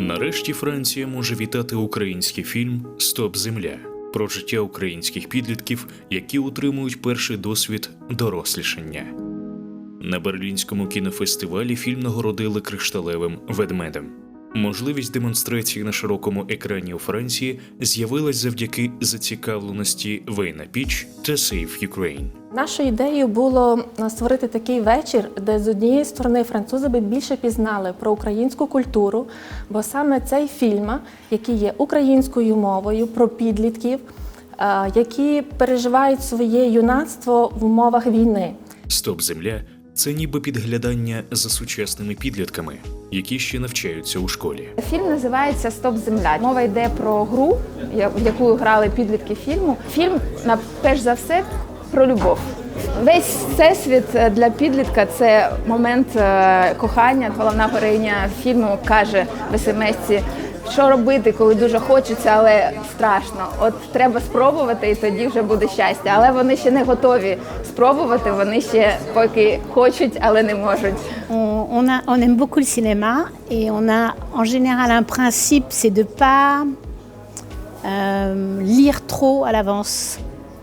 Нарешті Франція може вітати український фільм Стоп Земля про життя українських підлітків, які отримують перший досвід дорослішання. На берлінському кінофестивалі фільм нагородили кришталевим ведмедем. Можливість демонстрації на широкому екрані у Франції з'явилась завдяки зацікавленості Вейна Піч та Save Ukraine. Нашою ідеєю було е, створити такий вечір, де з однієї сторони французи би більше пізнали про українську культуру, бо саме цей фільм, який є українською мовою про підлітків, е, які переживають своє юнацтво в умовах війни. Стоп Земля це ніби підглядання за сучасними підлітками, які ще навчаються у школі. Фільм називається Стоп Земля. Мова йде про гру, в яку грали підлітки фільму. Фільм на перш за все про любов. Весь всесвіт е, для підлітка це момент е, кохання. Головна героїня фільму каже в смс-ці, що робити, коли дуже хочеться, але страшно. От треба спробувати, і тоді вже буде щастя. Але вони ще не готові спробувати. Вони ще поки хочуть, але не можуть. On, a- on aime beaucoup le cinéma et on a en général un principe, c'est de pas euh, lire trop à l'avance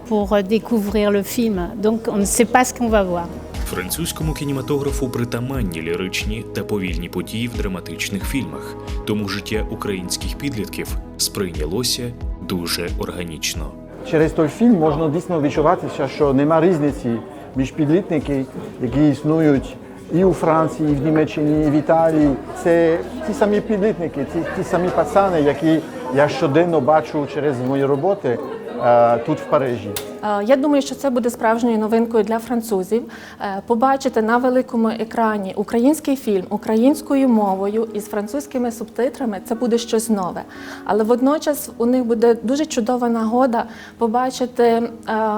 pour euh, découvrir le film. Donc on ne sait pas ce qu'on va voir. Французькому кінематографу притаманні ліричні та повільні події в драматичних фільмах, тому життя українських підлітків сприйнялося дуже органічно. Через той фільм можна дійсно відчуватися, що нема різниці між підлітники, які існують і у Франції, і в Німеччині, і в Італії. Це ті самі підлітники, ті, ті самі пацани, які я щоденно бачу через мої роботи е, тут в Парижі. Е, Я думаю, що це буде справжньою новинкою для французів. Е, Побачити на великому екрані український фільм українською мовою із французькими субтитрами це буде щось нове. Але водночас у них буде дуже чудова нагода побачити, е,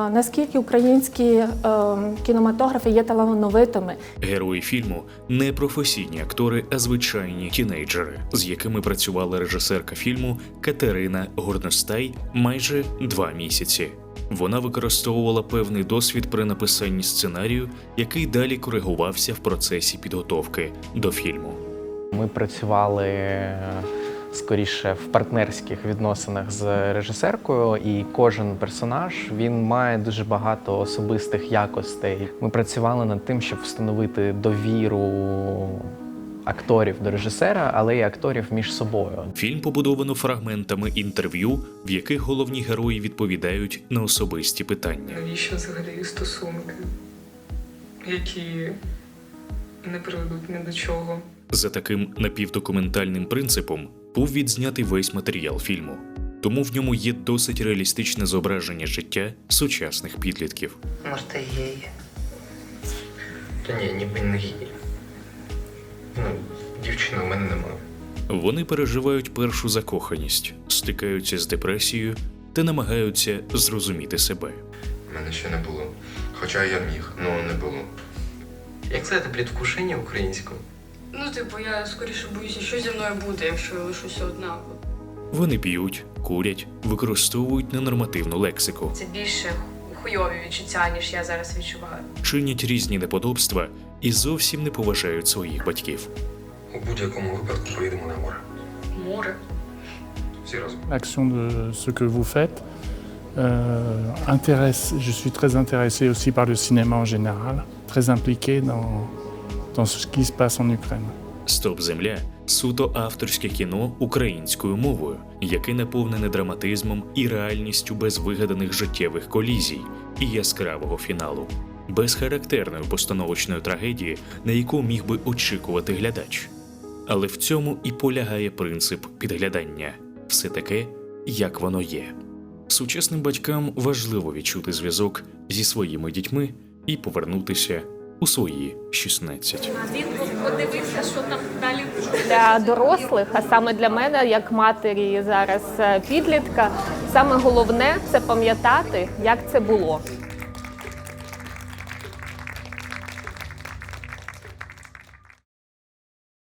наскільки українські кінематографи є талановитими. Герої фільму не професійні актори, а звичайні тінейджери, з якими працювала режисерка фільму Катерина Горностай майже два місяці. Вона використовувала певний досвід при написанні сценарію, який далі коригувався в процесі підготовки до фільму. Ми працювали е, скоріше в партнерських відносинах з режисеркою, і кожен персонаж він має дуже багато особистих якостей. Ми працювали над тим, щоб встановити довіру акторів до режисера, але й акторів між собою. Фільм побудовано фрагментами інтерв'ю, в яких головні герої відповідають на особисті питання. Навіщо взагалі стосунки, які не приведуть ні до чого? За таким напівдокументальним принципом був відзнятий весь матеріал фільму, тому в ньому є досить реалістичне зображення життя сучасних підлітків. Може, гей? Та ні, ніби не гій. Ну, дівчини у мене немає. Вони переживають першу закоханість, стикаються з депресією та намагаються зрозуміти себе. У мене ще не було. Хоча я міг, але не було. Як сказати предвкушення українською? Ну, типу, я скоріше боюся, що зі мною буде, якщо я лишуся одна. Вони п'ють, курять, використовують ненормативну лексику, Це більше хуйові відчуття, ніж я зараз відчуваю. чинять різні неподобства і зовсім не поважають своїх батьків. У будь-якому випадку поїдемо на море. Море. Всі разом. L'action de ce que vous faites euh, intéresse, je suis très intéressé aussi par le cinéma en général, très impliqué dans, dans ce qui se passe en Ukraine. Стоп Земля Суто авторське кіно українською мовою, яке наповнене драматизмом і реальністю без вигаданих життєвих колізій і яскравого фіналу, без характерної постановочної трагедії, на яку міг би очікувати глядач. Але в цьому і полягає принцип підглядання все таке, як воно є. Сучасним батькам важливо відчути зв'язок зі своїми дітьми і повернутися у свої 16. Подивився, що там далі для дорослих, а саме для мене, як матері зараз е, підлітка, саме головне це пам'ятати, як це було.